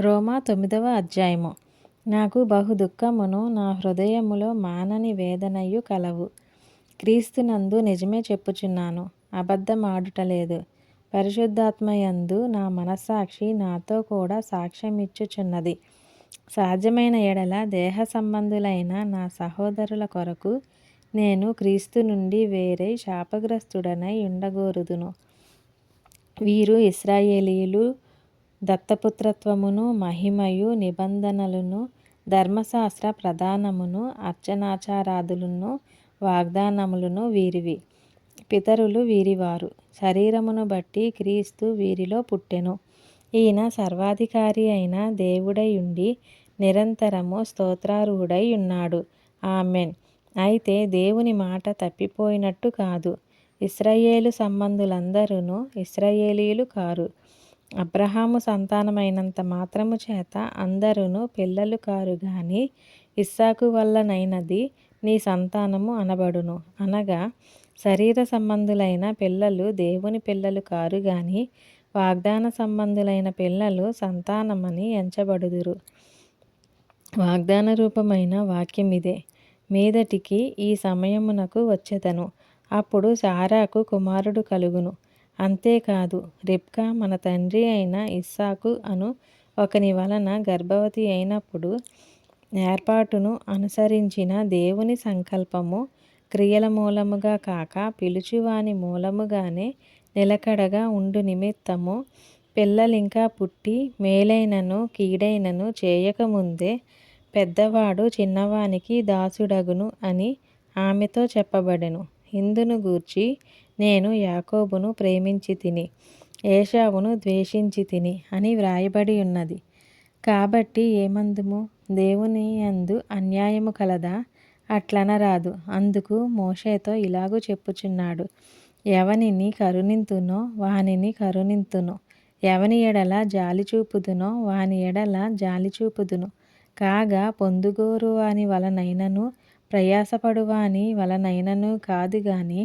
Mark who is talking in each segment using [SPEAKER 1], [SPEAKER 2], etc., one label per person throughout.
[SPEAKER 1] రోమా తొమ్మిదవ అధ్యాయము. నాకు బహు దుఃఖమును నా హృదయములో మానని వేదనయు కలవు. క్రీస్తునందు నిజమే చెప్పుచున్నాను అబద్ధమాడుటలేదు. పరిశుద్ధాత్మయందు నా మనస్సాక్షి నాతో కూడా సాక్ష్యమిచ్చుచున్నది. సాధ్యమైన ఎడల దేహ సంబంధులైన నా సహోదరుల కొరకు నేను క్రీస్తు నుండి వేరే శాపగ్రస్తుడనై ఉండగోరుదును. వీరు ఇస్రాయేలీయులు దత్తపుత్రత్వమును మహిమయు నిబంధనలను ధర్మశాస్త్ర ప్రధానమును అర్చనాచారాదులను వాగ్దానములను వీరివి. పితరులు వీరివారు. శరీరమును బట్టి క్రీస్తు వీరిలో పుట్టెను. ఈయన సర్వాధికారి అయిన దేవుడై ఉండి నిరంతరము స్తోత్రారూఢై ఉన్నాడు ఆమెన్. అయితే దేవుని మాట తప్పిపోయినట్టు కాదు. ఇస్రయేలు సంబంధులందరూ ఇస్రయేలీలు కారు. అబ్రహాము సంతానమైనంత మాత్రము చేత అందరును పిల్లలు కారు గాని ఇస్సాకు వల్లనైనది నీ సంతానము అనబడును. అనగా శరీర సంబంధులైన పిల్లలు దేవుని పిల్లలు కారు గాని వాగ్దాన సంబంధులైన పిల్లలు సంతానమని ఎంచబడుదురు. వాగ్దాన రూపమైన వాక్యం ఇదే. మీదటికి ఈ సమయమునకు వచ్చెదను. అప్పుడు సారాకు కుమారుడు కలుగును. అంతేకాదు రిబ్కా మన తండ్రి అయిన ఇస్సాకు అను ఒకని వలన గర్భవతి అయినప్పుడు ఏర్పాటును అనుసరించిన దేవుని సంకల్పము క్రియల మూలముగా కాక పిలుచువాని మూలముగానే నిలకడగా ఉండు నిమిత్తము. పిల్లలింకా పుట్టి మేలైనను కీడైనను చేయకముందే పెద్దవాడు చిన్నవానికి దాసుడగును అని ఆమెతో చెప్పబడెను. ఇందును గూర్చి నేను యాకోబును ప్రేమించి తిని ఏషావును ద్వేషించి తిని అని వ్రాయబడి ఉన్నది. కాబట్టి ఏమందుము? దేవుని అందు అన్యాయము కలదా? అట్లనరాదు. అందుకు మోషేతో ఇలాగూ చెప్పుచున్నాడు. ఎవనిని కరుణింతునో వానిని కరుణింతును ఎవని ఎడల జాలి చూపుదునో వాని ఎడల జాలి చూపుదును కాగా పొందుగోరు వాని వలనైనను ప్రయాసపడువాని వలనైనను కాదు గాని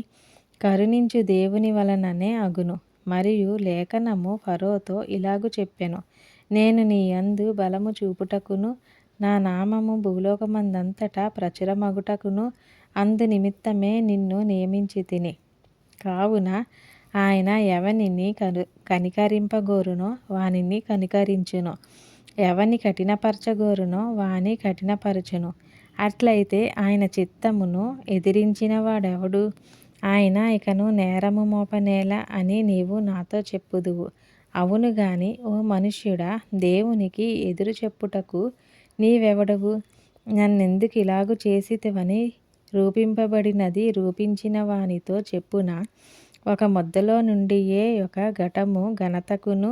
[SPEAKER 1] కరుణించు దేవుని వలననే అగును. మరియు లేఖనము ఫరోతో ఇలాగు చెప్పెను. నేను నీ యందు బలము చూపుటకును నా నామము భూలోకమందంతటా ప్రచురమగుటకును అందు నిమిత్తమే నిన్ను నియమించి తిని. కావున ఆయన ఎవనిని కను కనికరింపగోరునో వానిని కనికరించును. ఎవని కఠినపరచగోరునో వాని కఠినపరచును. అట్లయితే ఆయన చిత్తమును ఎదిరించిన వాడెవడు? ఆయన ఇకను నేరము మోపనేలా అని నీవు నాతో చెప్పుదువు. అవును గాని ఓ మనుష్యుడా దేవునికి ఎదురు చెప్పుటకు నీవెవడవు? నన్నెందుకు ఇలాగు చేసితివని రూపింపబడినది రూపించిన వానితో చెప్పున? ఒక ముద్దలో నుండియే ఒక ఘటము ఘనతకును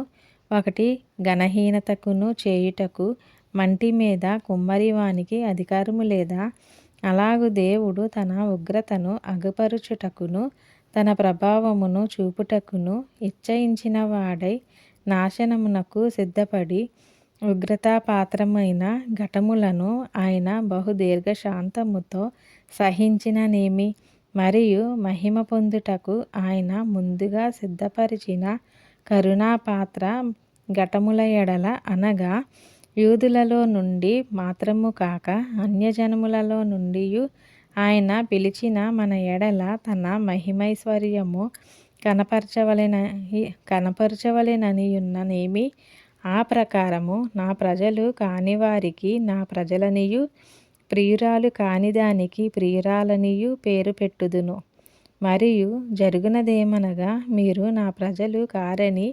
[SPEAKER 1] ఒకటి ఘనహీనతకును చేయుటకు మంటి మీద కుమ్మరివానికి అధికారము లేదా? అలాగు దేవుడు తన ఉగ్రతను అగుపరుచుటకును తన ప్రభావమును చూపుటకును ఇచ్చయించిన వాడై నాశనమునకు సిద్ధపడి ఉగ్రతాపాత్రమైన ఘటములను ఆయన బహుదీర్ఘశాంతముతో సహించిననేమి? మరియు మహిమ పొందుటకు ఆయన ముందుగా సిద్ధపరిచిన కరుణాపాత్ర ఘటముల ఎడల అనగా యూదులలో నుండి మాత్రము కాక అన్యజనములలో నుండి ఆయన పిలిచిన మన ఎడల తన మహిమైశ్వర్యము కనపరచవలెన కనపరచవలెననియున్ననేమి? ఆ ప్రకారము నా ప్రజలు కాని వారికి నా ప్రజలనియు ప్రియురాలు కానిదానికి ప్రియురాలనియు పేరు పెట్టుదును. మరియు జరుగునదేమనగా మీరు నా ప్రజలు కారని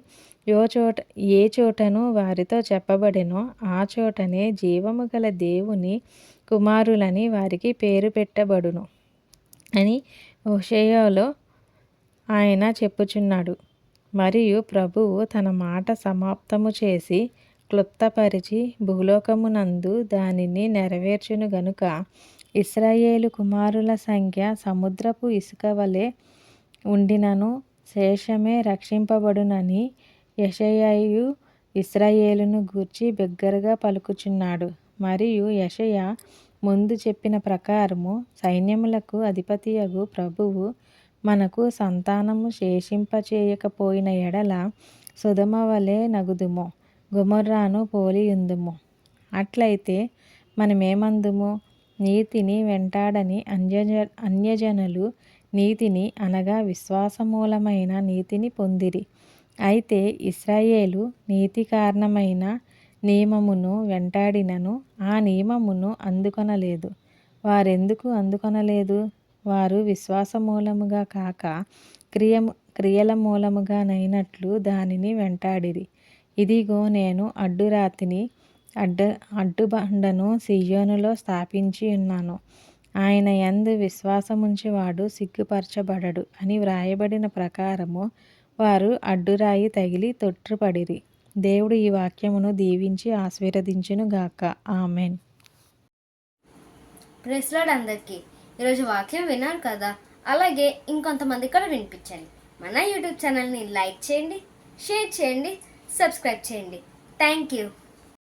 [SPEAKER 1] యో చోట ఏ చోటను వారితో చెప్పబడెనో ఆ చోటనే జీవము గల దేవుని కుమారులని వారికి పేరు పెట్టబడును అని హోషేయలో ఆయన చెప్పుచున్నాడు. మరియు ప్రభువు తన మాట సమాప్తము చేసి క్లుప్తపరిచి భూలోకమునందు దానిని నెరవేర్చును గనుక ఇస్రాయేలు కుమారుల సంఖ్య సముద్రపు ఇసుక వలె ఉండినను శేషమే రక్షింపబడునని యషయయు ఇస్రాయేలును గూర్చి బిగ్గరగా పలుకుచున్నాడు. మరియు యషయ ముందు చెప్పిన ప్రకారము సైన్యములకు అధిపతియగు ప్రభువు మనకు సంతానము శేషింపచేయకపోయిన ఎడల సుధమ వలె నగుదుము గుమర్రాను పోలియుందుము. అట్లయితే మనమేమందుము? నీతిని వెంటాడని అన్యజ అన్యజనులు నీతిని అనగా విశ్వాసమూలమైన నీతిని పొందిరి. అయితే ఇస్రాయేలు నీతి కారణమైన నియమమును వెంటాడినను ఆ నియమమును అందుకొనలేదు. వారెందుకు అందుకొనలేదు? వారు విశ్వాస మూలముగా కాక క్రియ క్రియల మూలముగానైనట్లు దానిని వెంటాడిరి. ఇదిగో నేను అడ్డురాతిని అడ్డ అడ్డుబండను సియోనులో స్థాపించి ఉన్నాను. ఆయన యందు విశ్వాసముంచివాడు సిగ్గుపరచబడడు అని వ్రాయబడిన ప్రకారము వారు అడ్డురాయి తగిలి తొట్టుపడిరి దేవుడు ఈ వాక్యమును దీవించి ఆశీర్వదించును గాక. ఆమెన్.
[SPEAKER 2] ప్రెస్లాడ్ అందరికీ. ఈరోజు వాక్యం విన్నారు కదా? అలాగే ఇంకొంతమంది కూడా వినిపించండి. మన యూట్యూబ్ ఛానల్ని లైక్ చేయండి షేర్ చేయండి సబ్స్క్రైబ్ చేయండి. Thank you.